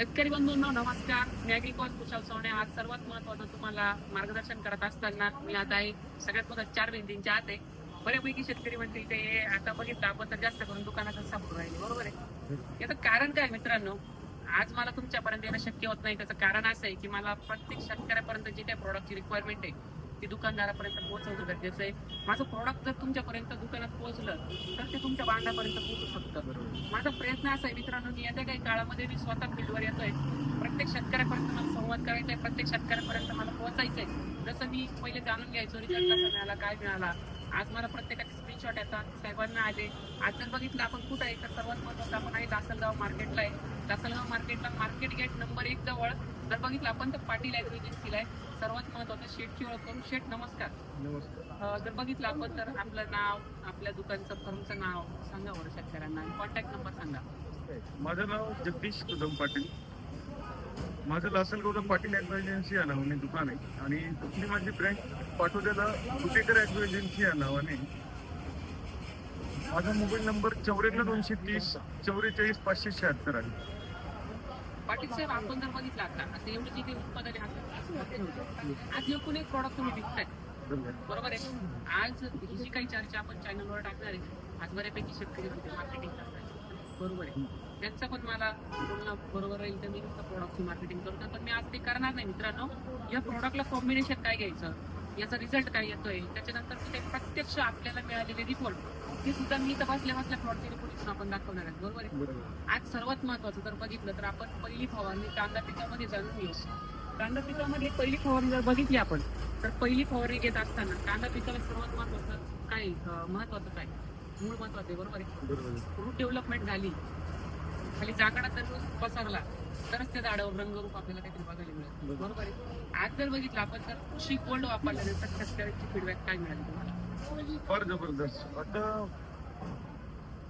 शेतकरी बंधूंनो नमस्कार. मी ॲग्रिकॉस कुशल सोने. आज सर्वात महत्वाचं तुम्हाला मार्गदर्शन करत असताना मी आता आहे सगळ्यात मोठा चार भिंतींच्या आत आहे. बऱ्यापैकी शेतकरी म्हणतील ते आता बघितलं आपण तर जास्त करून दुकानात सापडून राहिले. बरोबर आहे. याचं कारण काय मित्रांनो? आज मला तुमच्यापर्यंत येणं शक्य होत नाही. त्याचं कारण असं आहे की मला प्रत्येक शेतकऱ्यापर्यंत जी काही प्रोडक्टची रिक्वायरमेंट आहे ती दुकानदारापर्यंत पोहोचवणं गरजेचं आहे. माझं प्रॉडक्ट जर तुमच्यापर्यंत दुकानात पोहोचलं तर ते तुमच्या भांड्यापर्यंत पोहोचू शकतं. माझा प्रयत्न असा आहे मित्रांनो की येत्या काही काळामध्ये मी स्वतः फील्डवर येतोय. प्रत्येक शेतकऱ्यापर्यंत मला संवाद करायचा आहे प्रत्येक शेतकऱ्यापर्यंत मला पोहोचायचं आहे जसं मी पहिले जाणून घ्यायचो रिझल्ट कसा मिळाला काय मिळाला. आज मला प्रत्येकाचे स्क्रीनशॉट येतात साहेबांना आले. आज जर बघितलं आपण कुठं आहे तर सर्वात महत्वाचं आपण आहे लासलगाव मार्केटला आहे. लासलगाव मार्केटला मार्केट गेट नंबर एक जवळ. जर बघितलं आपण तर पाटील ॲग्रो एजन्सीला आहे सर्वात महत्वाचं शेटची ओळख करून शेट नमस्कार. जर बघितलं आपण तर आपलं नाव आपल्या दुकानचं फर्मचं नाव सांगा बरं शेतकऱ्यांना. कॉन्टॅक्ट नंबर सांगा. माझं नाव जगदीश कदम पाटील. माझं लासलगावला पाटील ॲग्रो एजन्सी या नावाने दुकान आहे. आणि दुसरी माझी ब्रँच पाठवलेला कुटेकर ॲग्रो एजन्सी या नावाने. माझा मोबाईल नंबर चौऱ्याण्णव दोनशे तीस चौवेचाळीस पाचशे शहात्तर आहे. पाटील साहेब आपण जर बघितलं आता आता एवढी जी काही उत्पादने आज एकूण एक प्रॉडक्ट तुम्ही विकताय. बरोबर आहे? आज ही जी काही चर्चा आपण चॅनलवर टाकणार आहे आज बऱ्यापैकी शेतकरी मार्केटिंग बरोबर आहे? त्यांचं पण मला बोलणं बरोबर राहील तर मी नुसतं प्रॉडक्टची मार्केटिंग करतो पण मी आज ते करणार नाही मित्रांनो. या प्रॉडक्टला कॉम्बिनेशन काय घ्यायचं? याचा रिझल्ट काय येतोय? त्याच्यानंतर ते प्रत्यक्ष आपल्याला मिळालेले रिपोर्ट ते सुद्धा मी तर बसल्या प्लॉटचे रिपोर्ट आपण दाखवणार आहे बरोबर आहे? आज सर्वात महत्वाचं जर बघितलं तर आपण पहिली फवारणी कांदा पिकामध्ये जाणून घेऊ. कांदा पिकामध्ये पहिली फवारणी जर बघितली आपण तर पहिली फवारणी घेत असताना कांदा पिकाला सर्वात महत्वाचं काय महत्वाचं काय? मूळ महत्वाचं आहे बरोबर आहे? रूट डेव्हलपमेंट झाली. खाली जागाडा जर पसरला तरच त्या झाडावर रंगरूप आपल्याला काहीतरी बघायला मिळेल. बरोबर. आहे? आज जर बघितलं आपण तर कृषी गोल्ड वापरल्यानंतर शेतकऱ्यांची फीडबॅक काय मिळाली तुम्हाला? फार जबरदस्त. आता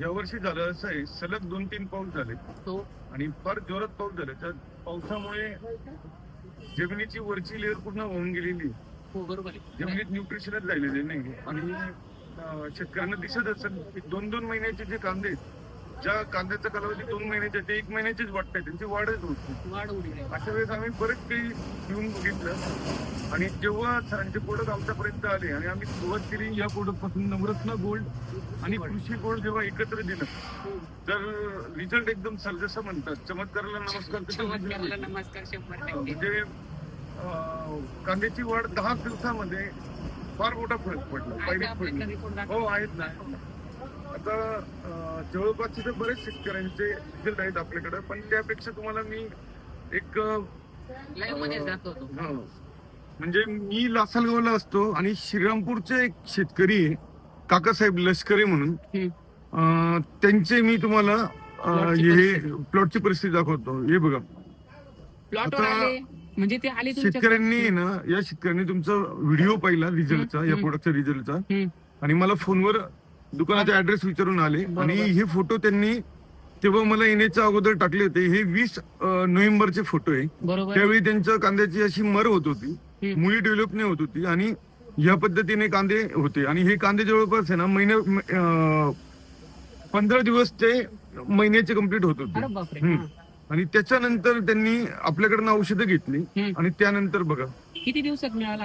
यावर्षी झालं असं आहे सलग दोन तीन पाऊस झाले. तो आणि फार जोरात पाऊस झाला. त्या पावसामुळे जमिनीची वरची लेअर पूर्ण वाहून गेलेली हो जमिनीत न्यूट्रिशनच राहिलेले नाही. आणि शेतकऱ्यांना दिसत असेल दोन दोन महिन्याचे जे कांदे आहेत, ज्या कांद्याचा कालावधी दोन महिन्याचे ते एक महिन्याचीच वाटत त्यांची वाढच होत अशा वेळेस आम्ही बरेच काही येऊन बघितलं. आणि जेव्हा सरांचे प्रोडक्ट आमच्यापर्यंत आले आणि आम्ही सुरुवात केली या प्रोडक्टपासून नवरत्न गोल्ड आणि कृषी गोल्ड जेव्हा एकत्र दिलं तर रिझल्ट एकदम सरजसा म्हणतात. चमत्काराला नमस्कार म्हणजे नमस्कार म्हणजे कांद्याची वाढ दहा दिवसामध्ये फार मोठा फरक पडला. हो. आहेत ना. आता जवळपास तिथे बरेच शेतकऱ्यांचे रिझल्ट आहेत आपल्याकडे पण त्यापेक्षा तुम्हाला मी एक हा. म्हणजे मी लासलगावला असतो आणि श्रीरामपूरचे एक शेतकरी आहे, काकासाहेब लष्करे म्हणून त्यांचे मी तुम्हाला हे प्लॉटची परिस्थिती. दाखवतो. हे बघा. म्हणजे ते आले शेतकऱ्यांनी ना या शेतकऱ्यांनी तुमचा व्हिडिओ पाहिला रिझल्टचा या हम्म. प्रोडक्टच्या रिझल्टचा. आणि मला फोनवर दुकानाचा ऍड्रेस विचारून आले. आणि हे फोटो त्यांनी तेव्हा मला येण्याच्या अगोदर टाकले होते. हे वीस नोव्हेंबरचे फोटो आहे. बरोबर. त्यावेळी त्यांच्या कांद्याची अशी मर होत होती. मुळी डेव्हलप नाही होत होती. आणि या पद्धतीने कांदे होते. आणि हे कांदे जवळपास आहे ना महिन्या अं, पंधरा दिवस ते महिन्याचे कंप्लीट होत होते. आणि त्याच्यानंतर त्यांनी आपल्याकडनं औषधं घेतली. आणि त्यानंतर बघा. किती दिवसात मिळाला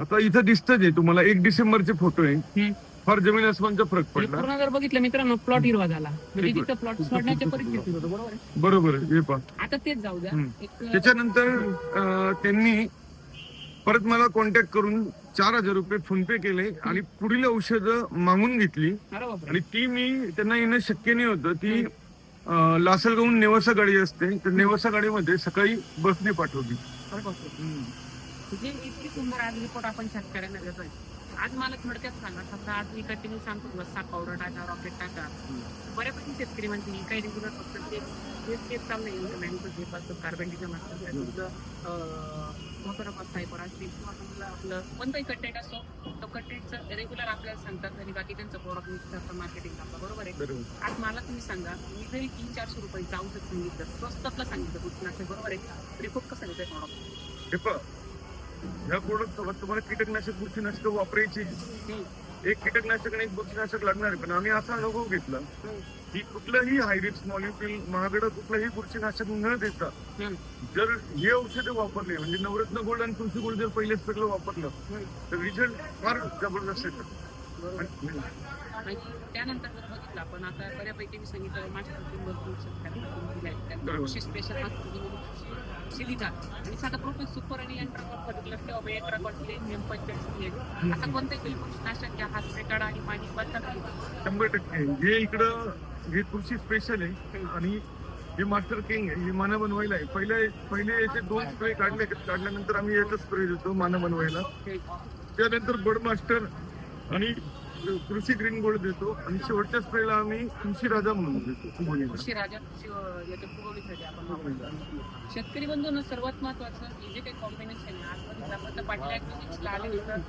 आता इथं दिसतच आहे. तुम्हाला एक डिसेंबरचे फोटो आहे. फार जमीन अस्मानचा फरक पडला. पूर्ण जर बघितलं मित्रांनो प्लॉट हिरवा झाला. म्हणजे तिथं प्लॉट सोडण्याची परिस्थिती होतं बरोबर आहे? बरोबर आहे हे पहा. आता तेच जाऊ द्या. हम्म. एक त्याच्यानंतर अं, त्यांनी परत मला कॉन्टॅक्ट करून चार हजार रुपये फोन पे केले आणि पुढील औषधं मागून घेतली. अरे बापरे. आणि ती मी त्यांना येणं शक्य नाही होतं. ती अं, लासलगावहून नेवासा गाडी असते. तर नेवासा गाडीमध्ये सकाळी बसने पाठवली. अरे बापरे. म्हणजे इतकी सुंदर आज रिपोर्ट आपण शेतकऱ्यांना देतोय. आज मला थोडक्यात सांगा समजा आज मी कंटिन्यू सांगतो रस्सा पावडर टाका रॉकेट टाका. बऱ्यापैकी शेतकरी म्हणतील काही रेग्युलर फक्त ते तेच तेच इंटरमॅनिकल जे असतं कार्बेंडिझम असतं किंवा तुमचं सायबर असतील किंवा तुम्हाला आपलं कोणताही कंटेंट असतो तो कंटेंटचं रेग्युलर आपल्याला सांगतात आणि बाकी त्यांचं प्रोडक्ट मिक्स करतं मार्केटिंग करतं बरोबर आहे? आज मला तुम्ही सांगा मी जरी तीन चारशे रुपयाचं औषध सांगितलं स्वस्तातलं सांगितलं बुटनाशक बरोबर आहे? रिपोर्ट कसा देतोय प्रॉडक्ट ह्या प्रोडक्ट सोबत तुम्हाला कीटकनाशक बुरशीनाशक वापरायची. एक कीटकनाशक आणि एक बुरशीनाशक लागणार पण आम्ही असा अनुभव घेतला की कुठलंही हायरिक्स मॉलिक्युल महागडं कुठलंही बुरशीनाशक न देता. जर हे औषधं वापरले म्हणजे नवरत्न गोल्ड आणि तुळशी गोल्ड जर पहिलेच सगळं वापरलं तर रिझल्ट फार जबरदस्त येतात त्यानंतर जर बघितलं आपण आता बऱ्यापैकी मी सांगितलं भरपूर शेतकऱ्यांना करून दिलंय. शिलिका आणि साधा प्रोफेस सुपर आणि यंत्रावर पंचायत असं कोणतं काढा आणि पाणी बंद करा शंभर टक्के. हे इकडं हे कृषी स्पेशल आहे. आणि हे मास्टर किंग आहे. हे माना बनवायला आहे. पहिले पहिले याचे दोन स्प्रे काढले काढल्यानंतर आम्ही याचा स्प्रे देतो माना बनवायला. त्यानंतर बड मास्टर आणि कृषी ग्रीन गोल्ड देतो आणि शेवटच्या स्प्रेला आम्ही कृषी राजा म्हणून देतो फुगवणीला. कृषी राजा याच्या फुगवणीसाठी आपण वापरतो. शेतकरी बंधूंनो सर्वात महत्वाचं हे जे काही कॉम्बिनेशन आहे आजमध्ये आपण तर पाटील ऍक्टिव्हिटीजला आले होतं.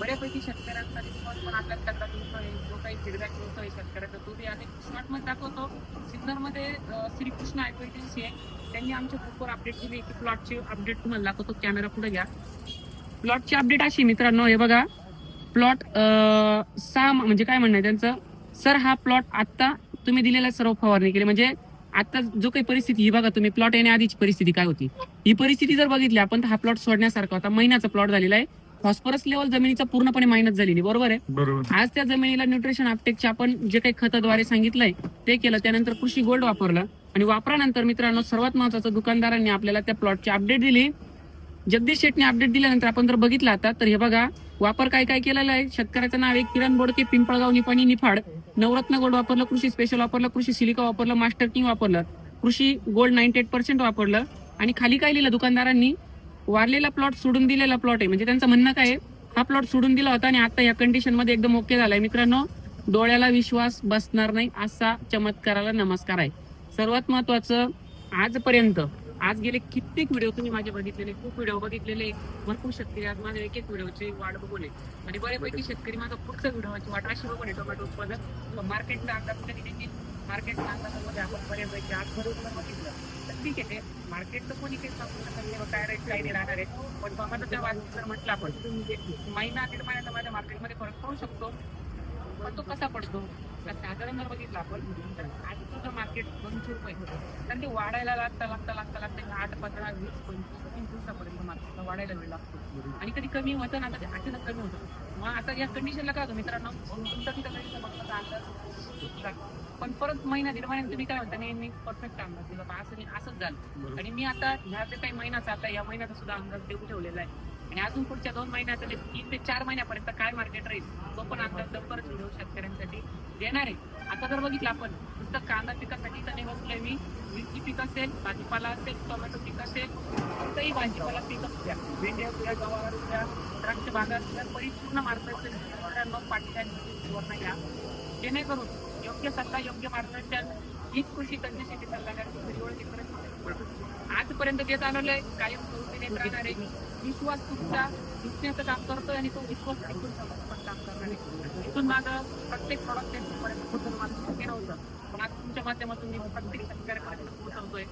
बऱ्यापैकी शेतकऱ्यांचा रिस्पॉन्स पण आपल्याला त्यातला मिळतोय जो काही फीडबॅक मिळतोय शेतकऱ्याचा तो बी आम्ही शॉर्ट दाखवतो. सिन्नरमध्ये अं, श्रीकृष्ण ॲग्रो आहे. त्यांनी आमच्या ग्रुपवर अपडेट दिली की प्लॉटची अपडेट तुम्हाला दाखवतो. कॅमेरा पुढे घ्या. प्लॉटची अपडेट अशी मित्रांनो हे बघा. प्लॉट सहा म्हणजे काय म्हणणं त्यांचं? सर हा प्लॉट आता तुम्ही दिलेला सर्व फवारणी केली. म्हणजे आता जो काही परिस्थिती ही बघा तुम्ही प्लॉट येण्याआधीची परिस्थिती काय होती? ही परिस्थिती जर बघितली आपण तर हा प्लॉट सोडण्यासारखा होता. महिन्याचा प्लॉट झालेला आहे. फॉस्फरस लेवल जमिनीचा पूर्णपणे मायनस झालेली बरोबर आहे? आज त्या जमिनीला न्यूट्रिशन अपटेकचे आपण जे काही खताद्वारे सांगितलंय ते केलं. त्यानंतर कृषी गोल्ड वापरलं. आणि वापरानंतर मित्रांनो सर्वात महत्वाचं दुकानदारांनी आपल्याला त्या प्लॉटची अपडेट दिली. जगदीश शेटने अपडेट दिल्यानंतर आपण जर बघितलं आता तर हे बघा वापर काय काय केलेला आहे? शेतकऱ्याचं नाव आहे किरण बोडके पिंपळगाव निपाणी निफाड. नवरत्न गोल्ड वापरलं कृषी स्पेशल वापरलं कृषी सिलिका वापरलं मास्टर किंग वापरलं. कृषी गोल्ड नाईन्टी एट पर्सेंट वापरलं. आणि खाली काय लिहिलं दुकानदारांनी? वारलेला प्लॉट सोडून दिलेला प्लॉट आहे. म्हणजे त्यांचं म्हणणं काय आहे? हा प्लॉट सोडून दिला होता आणि आता या कंडिशनमध्ये एकदम ओके झालाय. मित्रांनो डोळ्याला विश्वास बसणार नाही असा चमत्काराला नमस्कार आहे. सर्वात महत्वाचं आजपर्यंत आज गेले कित्येक व्हिडिओ तुम्ही माझे बघितलेले खूप व्हिडिओ बघितलेले. भरपूर शेतकरी आज माझ्या एक एक व्हिडिओची वाट बघून आहे आणि बऱ्यापैकी शेतकरी माझा पुढच्या व्हिडिओची वाट अशी बघून आहे टोमॅटो उत्पादन. मार्केटचा अंदाज कधी देखील मार्केटच्या अंदाजामध्ये आपण बऱ्यापैकी आज बरोबर बघितलं. तर ठीक आहे ते मार्केटचं कोणी काही सांगू शकत नाही काय रेट काही नाही राहणार आहे. पण टोमॅटोच्या बाजूला जर म्हटलं आपण महिना दीड महिन्याचा माझ्या मार्केटमध्ये फरक पडू शकतो. पण तो कसा पडतो? तर साधारण जर बघितलं आपण तर आजचं जर मार्केट दोनशे रुपये होतं. तर ते वाढायला लागता लागता लागता लागता. आठ पंधरा वीस पंचवीस तीन दिवसापर्यंत मार्केटला वाढायला वेळ लागतो. आणि कधी कमी होतं ना कधी अचानक कमी होतं. मग आता या कंडिशनला काय होतं मित्रांनो? तुमचा तिथं काही समजलं अंदाज पण परत महिना दीड महिन्यात तुम्ही काय म्हणता नेहमी परफेक्ट अंदाज दिला. असं असंच झालं. आणि मी आता ह्या जे काही महिना चालला या महिन्याचा सुद्धा अंदाज देऊन ठेवलेला आहे. आणि अजून पुढच्या दोन महिन्यात तीन ते चार महिन्यापर्यंत काय मार्केट राहील तो पण अंदाज लवकरच व्हिडिओ शेतकऱ्यांसाठी देणार आहे. आता जर बघितलं आपण नुसतं कांदा पिकासाठी तर नाही बसलोय मी मिरची पीक असेल भाजीपाला असेल टोमॅटो पीक असेल कोणतंही भाजीपाला पीक असू द्या. भेंड्या असू द्या गवार असू द्या द्राक्ष बागा असू द्या परिपूर्ण मार्गदर्शन मग घ्या जेणेकरून योग्य सत्ता योग्य मार्गदर्शन हीच कृषी तज्ञ शेती सल्लागार व्हिडिओ आजपर्यंत देत आलेलं आहे कायम स्वरूपी देत राहणार आहे विश्वास तुमचा दिसण्याचं काम करतोय आणि तो विश्वास ऐकून पण काम करणार आहे. इथून माझं प्रत्येक प्रॉडक्ट त्यांच्यापर्यंत पोहोचवणं माझं शक्य नव्हतं. पण आज तुमच्या माध्यमातून मी प्रत्येक शेतकऱ्यापर्यंत पोहोचवतोय.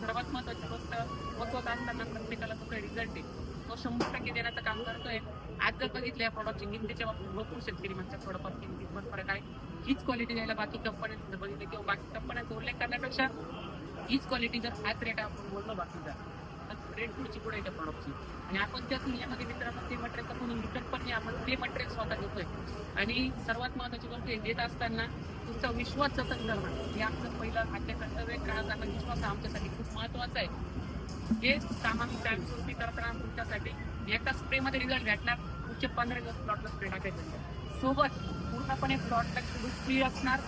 सर्वात महत्वाची गोष्ट पोहोचवत असताना प्रत्येकाला तो काही रिझल्ट आहे तो शंभर टक्के देण्याचं काम करतोय. आज जर बघितलं या प्रॉडक्टची किमतीच्या बाबतीत भरपूर शेतकरी म्हणतात थोडंफार किमतीत पण फरक आहे हीच क्वालिटी द्यायला बाकी कंपन्यांचं बघितलं किंवा बाकी कंपन्यांचा उल्लेख करण्यापेक्षा हीच क्वालिटी जर हाच रेट आपण बोललो बाकीचा तर रेट पुढची पुढे येते प्रॉडक्टची आणि आपण त्या तुलनेमध्ये मित्रांनो ते मटेरियल म्हणून विकत पण नाही आपण ते मटेरियल स्वतः घेतोय. आणि सर्वात महत्वाची गोष्ट देत असताना तुमचा विश्वास जतन करणं हे आमचं पहिलं आद्य कर्तव्य आहे. विश्वास हा आमच्यासाठी खूप महत्त्वाचा आहे. हे सामान स्वरूपी करताना तुमच्यासाठी एका स्प्रेमध्ये रिझल्ट भेटणार. पुढचे पंधरा दिवस प्लॉटला स्प्रे टाकायचं. सोबत पूर्णपणे प्लॉटला फ्री असणार.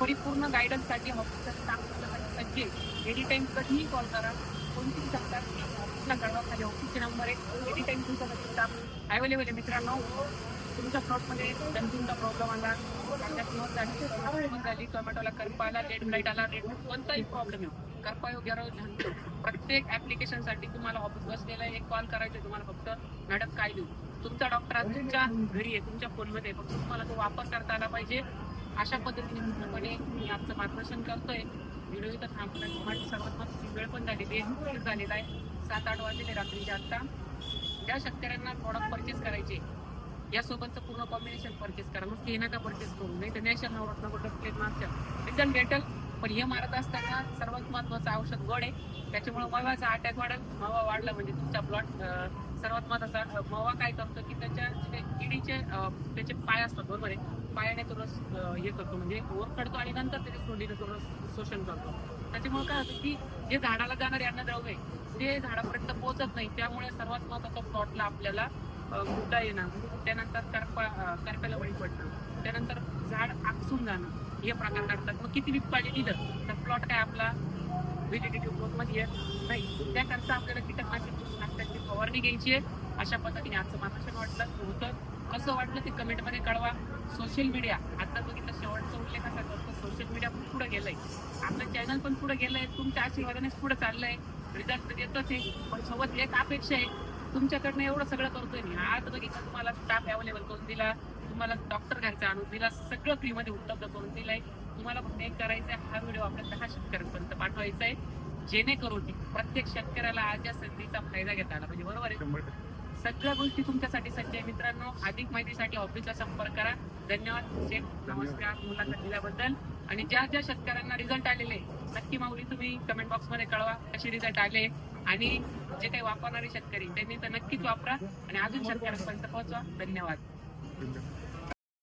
परिपूर्ण गायडन्ससाठी हॉस्पिटल स्टाफ काम सज्ज एनी टाईम कधीही कॉल करा कोणतीही सरकार ऑफिसला कळवा खाली ऑफिसचे नंबर आहे एनी टाईम तुमचा स्टाफ अवेलेबल आहे. मित्रांनो तुमच्या फ्लॉटमध्ये डंपिंगचा प्रॉब्लेम आला कांद्यात किंवा झाली, झाली टोमॅटोला करपा आला रेड ब्लाईट आला रेड कोणताही प्रॉब्लेम आहे करपा वगैरे राहू प्रत्येक ॲप्लिकेशनसाठी तुम्हाला ऑफिस बसलेला आहे, एक कॉल करायचा आहे तुम्हाला फक्त. मॅडम काय देऊ? तुमचा डॉक्टर तुमच्या घरी आहे तुमच्या फोनमध्ये आहे. फक्त तुम्हाला तो वापर करता आला पाहिजे. अशा पद्धतीने पूर्णपणे मी आमचं मार्गदर्शन करतोय. व्हिडिओ इथं थांबणार माझी सर्वात महत्वाची वेळ पण झालेली आहे वेळ झालेला आहे. सात आठ वाजलेले रात्रीचे आत्ता ज्या शेतकऱ्यांना प्रॉडक्ट परचेस करायचे यासोबतचं पूर्ण कॉम्बिनेशन परचेस करा. मग हे नका परचेस करू. नाही तर नॅशनल नवरत्न गोल्डन प्लेट मागच्या. एकदम भेटल पण हे मारत असताना सर्वात महत्वाचं औषध गोड आहे. त्याच्यामुळे मवाचा अटॅक वाढेल. मवा वाढला म्हणजे तुमचा प्लॉट सर्वात महत्त्वाचा मवा काय करतो की त्याच्या किडीचे त्याचे पाय असतात बरोबर आहे? पायाने तो रस हे करतो म्हणजे वर काढतो आणि नंतर त्याच्या सोडीने तो रस शोषण करतो. त्याच्यामुळे काय होतं की जे झाडाला जाणारे अन्नद्रव्य आहे ते झाडापर्यंत पोहोचत नाही त्यामुळे सर्वात महत्त्वाचा प्लॉटला आपल्याला अं, मुद्दा येणं त्यानंतर करपा करप्याला बळी पडणं. त्यानंतर झाड आकसून जाणं. हे प्रकार घडतात मग किती वीक पाणी दिलं तर प्लॉट काय आपला? व्हेजिटेटिव्ह ग्रोथमध्ये नाही त्याकरता आपल्याला कीटकनाशक फवारणी घ्यायची आहे. अशा पद्धतीने आजचं मार्गदर्शन वाटलं होतं. कसं वाटलं ते कमेंटमध्ये कळवा. सोशल मीडिया आता बघितलं शेवटचा उल्लेख असा करतो सोशल मीडिया पण पुढे गेलंय. आपलं चॅनल पण पुढे गेलंय. तुमच्या आशीर्वादानेच पुढे चाललंय. रिझल्ट तर येतच आहे. पण सोबत एक अपेक्षा आहे. तुमच्याकडनं एवढं सगळं करतोय मी. आज बघितलं तुम्हाला स्टाफ अवेलेबल करून दिला. तुम्हाला डॉक्टर घरचा आणून दिला. सगळं फ्रीमध्ये उपलब्ध करून दिलंय. तुम्हाला फक्त एक करायचं हा व्हिडिओ आपल्या दहा शेतकऱ्यांपर्यंत पाठवायचा आहे जेणेकरून प्रत्येक शेतकऱ्याला आज या संधीचा फायदा घेता आला म्हणजे बरोबर आहे. सगळ्या गोष्टी तुमच्यासाठी सज्ज आहे मित्रांनो अधिक माहितीसाठी ऑफिसला संपर्क करा. धन्यवाद शेख नमस्कार मुलाखत दिल्याबद्दल. आणि ज्या ज्या शेतकऱ्यांना रिझल्ट आलेले नक्की माऊली तुम्ही कमेंट बॉक्समध्ये कळवा कसे रिझल्ट आले. आणि जे काही वापरणारे शेतकरी त्यांनी तर नक्कीच वापरा. आणि अजून शेतकऱ्यांपर्यंत पोहोचवा. धन्यवाद.